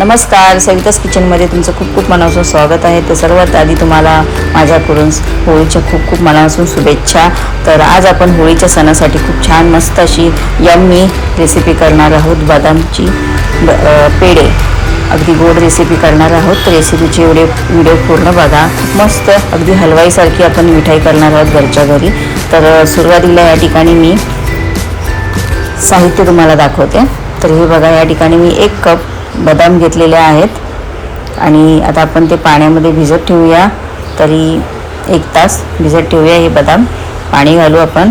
नमस्कार सवितास किचनमध्ये तुमचं खूप खूप मनापासून स्वागत आहे. तर सर्वात आधी तुम्हाला माझ्याकडून होळीच्या खूप खूप मनापासून शुभेच्छा. तर आज आपण होळीच्या सणासाठी खूप छान मस्त अशी यम्मी रेसिपी करणार आहोत. बदामची ब पेढे. अगदी गोड रेसिपी करणार आहोत. तर रेसिपीचे एवढे व्हिडिओ पूर्ण बघा. मस्त अगदी हलवाईसारखी आपण मिठाई करणार आहोत घरच्या घरी. तर सुरुवातीला या ठिकाणी मी साहित्य तुम्हाला दाखवते. तर हे बघा या ठिकाणी मी एक कप बदाम घेतलेले आहेत. आणि आता आपण ते पाण्यामध्ये भिजत ठेवूया. तरी एक तास भिजत ठेवूया हे बदाम. पाणी घालू आपण.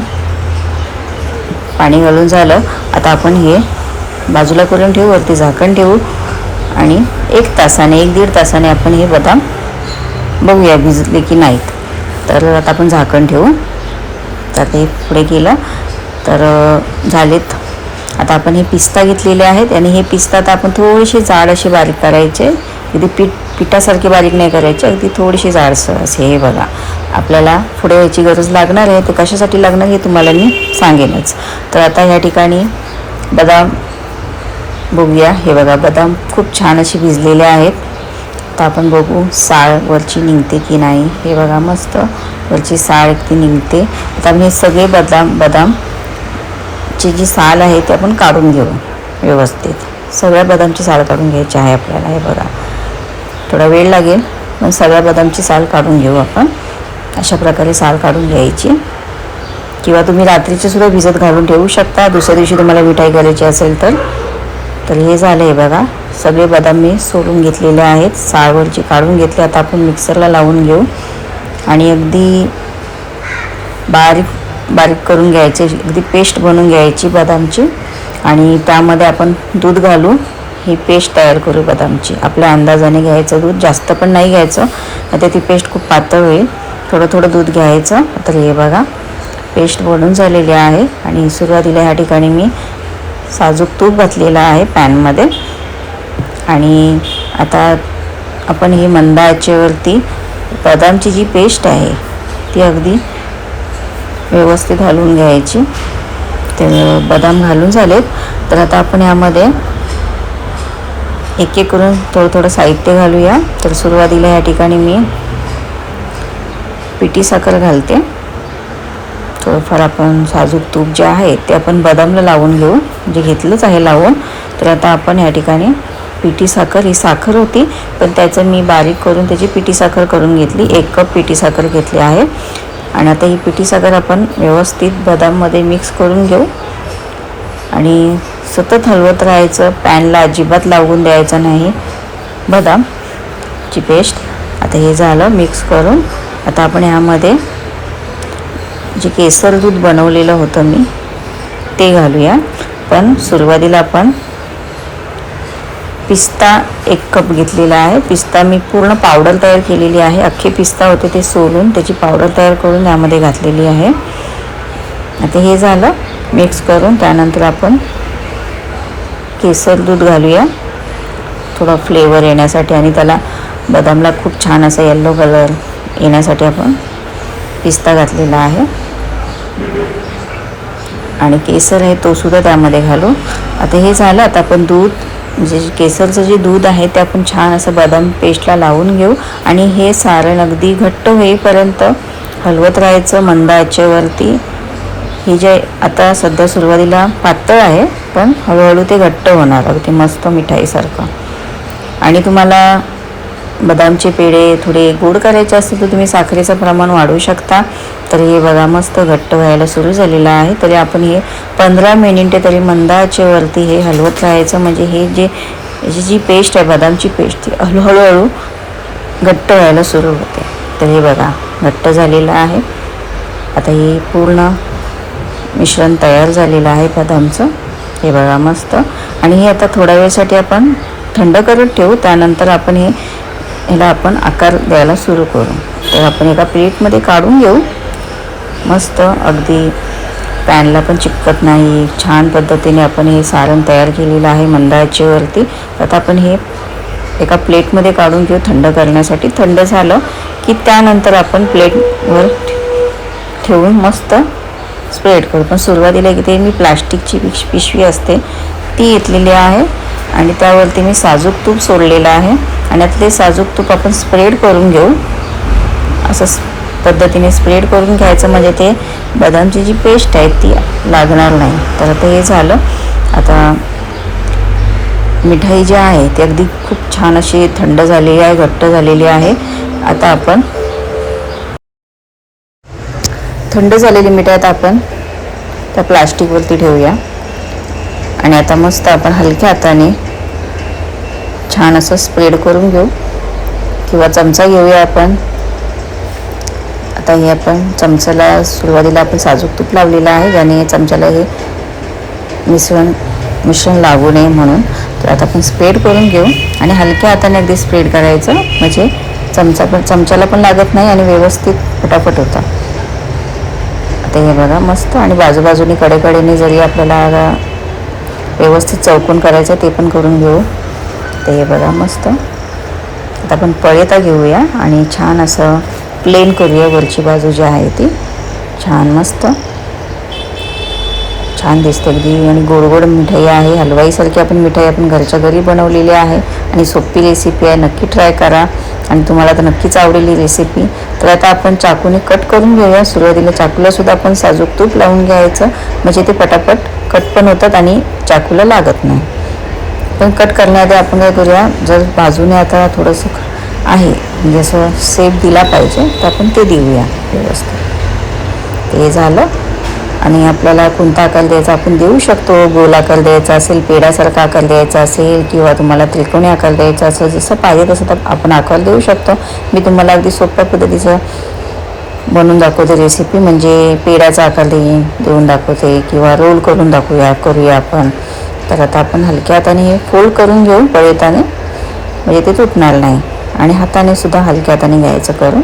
पाणी घालून झालं. आता आपण हे बाजूला करून ठेवू वरती झाकण ठेवू. आणि एक तासाने एक दीड तासाने आपण हे बदाम बघूया भिजले की नाहीत. तर आता आपण झाकण ठेवू. तर ते पुढे केलं. तर झालेत आता आपण हे पिस्ता घेतलेले आहेत आणि हे पिस्ता आता आपण थोडीशी जाड अशी बारीक करायचे. अगदी पीठ पिठासारखे बारीक नाही करायचे. अगदी थोडीशी जाडसर असे हे बघा. आपल्याला पुढे याची गरज लागणार आहे. ते कशासाठी लागणार हे तुम्हाला मी सांगेनच. तर आता ह्या ठिकाणी बदाम बघूया. हे बघा बदाम खूप छान असे भिजलेले आहेत. तर आपण बघू साळ वरची निघते की नाही. हे बघा मस्त वरची साळ ती निघते. आता मी सगळे बदाम बदाम ची जी साल आहे ती आपण काढून घेऊ व्यवस्थित. सगळ्या बदामची साल काढून घ्यायची आहे आपल्याला हे बघा. थोडा वेळ लागेल पण सगळ्या बदामची साल काढून घेऊ आपण. अशा प्रकारे साल काढून घ्यायची. किंवा तुम्ही रात्रीचे सुद्धा भिजत घालून ठेवू शकता. दुसऱ्या दिवशी तुम्हाला मिठाई करायची असेल तर. तर हे झालं आहे बघा. सगळे बदाम मी सोडून घेतलेले आहेत. साळवरचे काढून घेतले. आता आपण मिक्सरला लावून घेऊ. आणि अगदी बारीक बारीक करून घ्यायचे अगदी पेस्ट बनवून घ्यायची बदामची. आणि त्यामध्ये आपण दूध घालू ही पेस्ट तयार करू बदामची. आपल्या अंदाजाने घ्यायचं दूध जास्त पण नाही घ्यायचं. आता ती पेस्ट खूप पातळ होईल. थोडं थोडं दूध घ्यायचं. तर हे बघा पेस्ट बनून झालेली आहे. आणि सुरुवातीला ह्या ठिकाणी मी साजूक तूप घातलेलं आहे पॅनमध्ये. आणि आता आपण ही मंदाच्यावरती आचेवरती बदामची जी पेस्ट आहे ती अगदी व्यवस्थित घालून घ्यायची. तर बदाम घालून झालेत. तर आता आपण यामध्ये एक एक करून थोडं थोडं साहित्य घालूया. तर सुरुवातीला या ठिकाणी मी पिठी साखर घालते. थोडंफार आपण साजूक तूप जे आहे ते आपण बदामला लावून घेऊ. जे घेतलंच आहे लावून. तर आता आपण या ठिकाणी पिठी साखर ही साखर होती. पण त्याचं मी बारीक करून त्याची पिठी साखर करून घेतली. एक कप पिठी साखर घेतली आहे. आणि आता ही पिठी साखर आपण व्यवस्थित बदाममध्ये मिक्स करून घेऊ. आणि सतत हलवत राहायचं पॅनला अजिबात लागून द्यायचं नाही. बदामची पेस्ट आता हे झालं मिक्स करून. आता आपण ह्यामध्ये जे केसर दूध बनवलेलं होतं मी ते घालूया. पण सुरुवातीला आपण पिस्ता एक कप घेतलेला आहे. पिस्ता मी पूर्ण पावडर तयार केलेली आहे. अख्खे पिस्ता होते ते सोलून त्याची पावडर तयार करून यामध्ये घातलेली आहे. आता हे झालं. मिक्स करून त्यानंतर आपण केसर दूध घालूया. थोडा फ्लेवर येण्यासाठी आणि त्याला बदामला खूप छान असा येल्लो कलर येण्यासाठी आपण पिस्ता घातलेला आहे. आणि केसर आहे तो सुद्धा त्यामध्ये घालू. आता हे झालं. आता आपण दूध म्हणजे केसरचं जे दूध आहे ते आपण छान असं बदाम पेस्टला लावून घेऊ. आणि हे सारण अगदी घट्ट होईपर्यंत हलवत राहायचं मंद आचेवरती. हे जे आता सध्या सुरुवातीला पातळ आहे पण हळूहळू ते घट्ट होणार अगदी मस्त मिठाईसारखं. आणि तुम्हाला बदामचे पेढे थोडे गोड करायचे असतील तर तुम्ही साखरेचं प्रमाण वाढवू शकता. तर हे बघा मस्त घट्ट व्हायला सुरू झालेलं आहे. तरी आपण हे पंधरा मिनिटे तरी मंदाचेवरती हे हलवत राहायचं. म्हणजे हे जे याची जी पेस्ट आहे बदामची पेस्ट ती हळूहळू घट्ट व्हायला सुरू होते. तर हे बघा घट्ट झालेलं आहे. आता हे पूर्ण मिश्रण तयार झालेलं आहे बदामचं. हे बघा मस्त. आणि हे आता थोड्या वेळसाठी आपण थंड करत ठेवू. त्यानंतर आपण हे ह्याला आपण आकार द्यायला सुरू करू. तर आपण एका प्लेटमध्ये काढून घेऊ. मस्त अगदी पॅनला पण चिपकत नाही. छान पद्धतीने आपण हे सारण तयार केलेलं आहे मंदाच्यावरती. आता आपण हे एका प्लेटमध्ये काढून घेऊ थंड करण्यासाठी. थंड झालं की त्यानंतर आपण प्लेटवर ठेवून मस्त स्प्रेड करू. पण सुरुवातीला इथे मी प्लास्टिकची पिश पिशवी असते ती घेतलेली आहे. आणि त्यावरती मी साजूक तूप सोडलेलं आहे. आणि आता ते साजूक तूप आपण स्प्रेड करून घेऊ. असं पद्धतीने स्प्रेड करून घ्यायचं म्हणजे ते बदामची जी पेस्ट आहे ती लागणार नाही. तर आता हे झालं. आता मिठाई जी आहे ती अगदी खूप छान अशी थंड झालेली आहे घट्ट झालेली आहे. आता आपण थंड झालेली मिठाई आता आपण त्या प्लास्टिकवरती ठेवूया. आणि आता मस्त आपण हलक्या हाताने छान असं स्प्रेड करून घेऊ. किंवा चमचा घेऊया आपण. आता हे आपण चमच्याला सुरुवातीला आपण साजूक तूप लावलेलं आहे ज्याने चमच्याला हे मिश्रण मिश्रण लागू नये म्हणून. तर आता आपण स्प्रेड करून घेऊ आणि हलक्या हाताने अगदी स्प्रेड करायचं. म्हणजे चमचा पण चमच्याला पण लागत नाही आणि व्यवस्थित फटाफट होता. आता हे बघा मस्त. आणि बाजूबाजूनी कडेकडेने जरी आपल्याला व्यवस्थित चौकून करायचं ते पण करून घेऊ. ते बघा मस्त. आता आपण पळेता घेऊया आणि छान असं प्लेन करूया. वरची बाजू जी आहे ती छान मस्त. छान दिसते अगदी. आणि गोड गोड मिठाई आहे. हलवाईसारखी आपण मिठाई आपण घरच्या घरी बनवलेली आहे. आणि सोपी रेसिपी आहे. नक्की ट्राय करा. आणि तुम्हाला तर नक्कीच आवडेल ही रेसिपी तर आता आपण चाकूने कट करून घेऊया. सुरुवातीला चाकूला सुद्धा आपण साजूक तूप लावून घ्यायचं. म्हणजे ते पटापट कट पण होतात आणि चाकूला लागत नाही. पण कट करण्याआधी आपण काय करूया जर बाजूने आता थोडंसं आहे म्हणजे असं सेप दिला पाहिजे तर आपण ते देऊया व्यवस्थित. ते झालं आणि आपल्याला कोणता आकार द्यायचा आपण देऊ शकतो. गोल आकार द्यायचा असेल पेड्यासारखा आकार द्यायचा असेल किंवा तुम्हाला त्रिकोणी आकार द्यायचा असेल जसं पाहिजे तसं तर आपण आकार देऊ शकतो. मी तुम्हाला अगदी सोप्या पद्धतीचं बनवून दाखवते रेसिपी म्हणजे पेढ्याचा आकार देईन देऊन दाखवते किंवा रोल करून दाखवूया करूया आपण. तर आता आपण हलक्या हाताने हे फोल्ड करून घेऊ पळेताने. म्हणजे ते तुटणार नाही. आणि हाताने सुद्धा हलक्या हाताने घ्यायचं करून.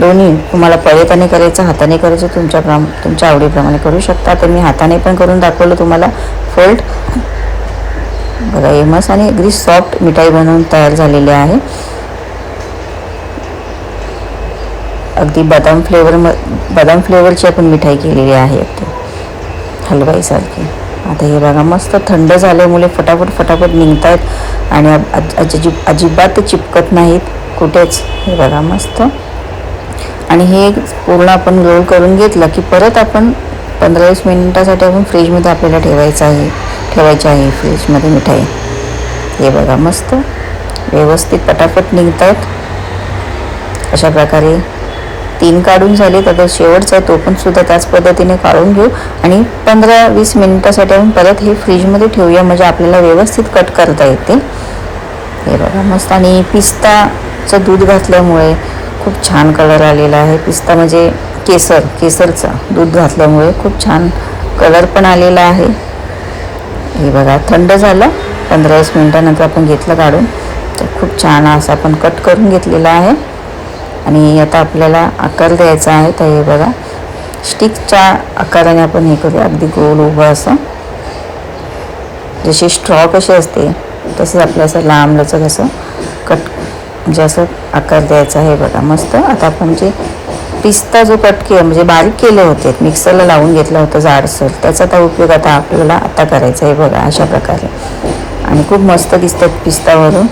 दोन्ही तुम्हाला पळेताने करायचं हाताने करायचं तुमच्या प्रम तुमच्या आवडीप्रमाणे करू शकता. तर मी हाताने पण करून दाखवलं तुम्हाला. फोल्ड बघा एमस आणि अगदी सॉफ्ट मिठाई बनवून तयार झालेली आहे. अगदी बदाम फ्लेवर म बदाम फ्लेवरची आपण मिठाई केलेली आहे अगदी हलवाईसारखी आता हे बघा मस्त थंड झाल्यामुळे फटाफट फटाफट निघत आहेत आणि अजिब अजिबात चिपकत नाहीत कुठेच. हे बघा मस्त. आणि हे पूर्ण आपण रोल करून घेतलं की परत आपण पंधरा वीस मिनिटासाठी आपण फ्रीजमध्ये आपल्याला ठेवायचं आहे ठेवायची आहे फ्रीजमध्ये मिठाई. हे बघा मस्त. व्यवस्थित पटापट निघतात अशा प्रकारे तीन काढून झाले तर शेवटचा तो पण सुद्धा त्याच पद्धतीने काढून घेऊ. आणि पंधरा वीस मिनिटासाठी आपण परत हे फ्रीजमध्ये ठेवूया म्हणजे आपल्याला व्यवस्थित कट करता येते. हे बघा मस्त. आणि पिस्ताचं दूध घातल्यामुळे खूप छान कलर आलेला आहे. पिस्ता म्हणजे केसर केसरचं दूध घातल्यामुळे खूप छान कलर पण आलेला आहे. हे बघा थंड झालं. पंधरा वीस मिनटानंतर आपण घेतलं काढून. तर खूप छान असं आपण कट करून घेतलेला आहे. आणि आता आपल्याला आकार द्यायचा आहे तर हे बघा. स्टिकच्या आकाराने आपण हे करूया. अगदी गोल उभं असं. जशी स्ट्रॉ कशी असते तसंच आपलं असं लांब लचक असं कट म्हणजे असं आकार द्यायचा आहे बघा. मस्त. आता आपण जे पिस्ता जो कट के म्हणजे बारीक केले होते मिक्सरला लावून घेतला होता जाडसर त्याचा आता उपयोग आता आपल्याला आता करायचा आहे बघा अशा प्रकारे. आणि खूप मस्त दिसतात पिस्तावरून.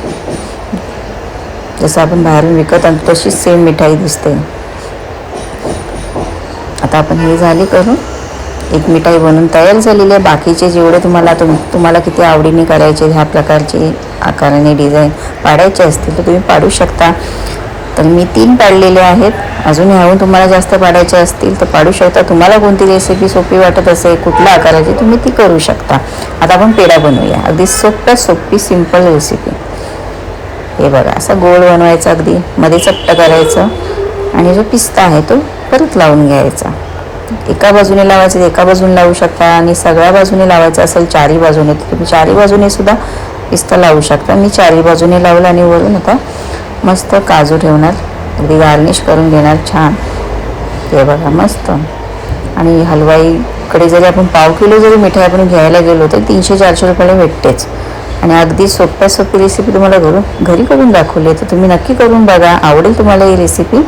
जसं आपण बाहेरून विकत आणतो तशीच सेम मिठाई दिसते. आता आपण हे झाली करून एक मिठाई बनवून तयार झालेली आहे. बाकीचे जेवढे तुम्हाला तुम तुम्हाला किती आवडीने करायचे ह्या प्रकारचे आकाराने डिझाईन पाडायचे असतील तर तुम्ही पाडू शकता. तर मी तीन पाडलेले आहेत. अजून ह्याहून तुम्हाला जास्त पाडायचे असतील तर पाडू शकता. तुम्हाला कोणती रेसिपी सोपी वाटत असेल कुठल्या आकाराची तुम्ही ती करू शकता. आता आपण पेढा बनवूया. अगदी सोप्या सोपी सिंपल रेसिपी हे बघा असा गोल बनवायचा अगदी. मध्ये चट्ट करायचं. आणि जो पिस्ता आहे तो परत लावून घ्यायचा. एका बाजूने लावायचं तर एका बाजूने लावू शकता. आणि सगळ्या बाजूने लावायचं असेल चारी बाजूने. तर तुम्ही चारी बाजूने सुद्धा पिस्ता लावू शकता. मी चारी बाजूने लावलं आणि वरून आता मस्त काजू ठेवणार. अगदी गार्निश करून घेणार. छान. हे बघा मस्त. आणि हलवाईकडे जरी आपण पाव किलो जरी मिठाई आपण घ्यायला गेलो तर तीनशे चारशे रुपयाला भेटतेच. आणि अगदी सोप्या सोपी रेसिपी तुम्हाला घरून घरी करून दाखवली आहे तर तुम्ही नक्की करून बघा. आवडेल तुम्हाला ही रेसिपी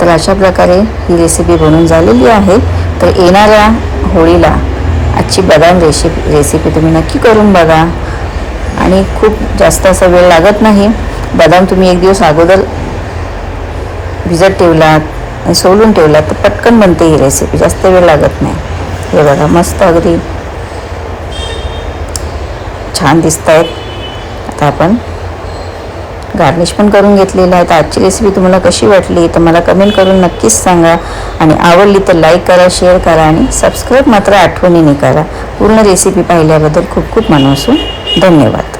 तर अशा प्रकारे ही रेसिपी बनून झालेली आहे. तर येणाऱ्या होळीला आजची बदाम रेसिपी रेसिपी तुम्ही नक्की करून बघा. आणि खूप जास्त असा वेळ लागत नाही. बदाम तुम्ही एक दिवस अगोदर भिजत ठेवलात सोलून ठेवलात तर पटकन बनते ही रेसिपी जास्त वेळ लागत नाही. हे बघा मस्त अगदी छान दिसत आहेत आता आपण गार्निश पण करून घेतलेलं आहे. तर आजची रेसिपी तुम्हाला कशी वाटली? तर मला कमेंट करून नक्कीच सांगा. आणि आवडली तर लाईक करा शेअर करा आणि सबस्क्राईब मात्र आठवणीने करा. पूर्ण रेसिपी पाहिल्याबद्दल खूप खूप मनासून धन्यवाद.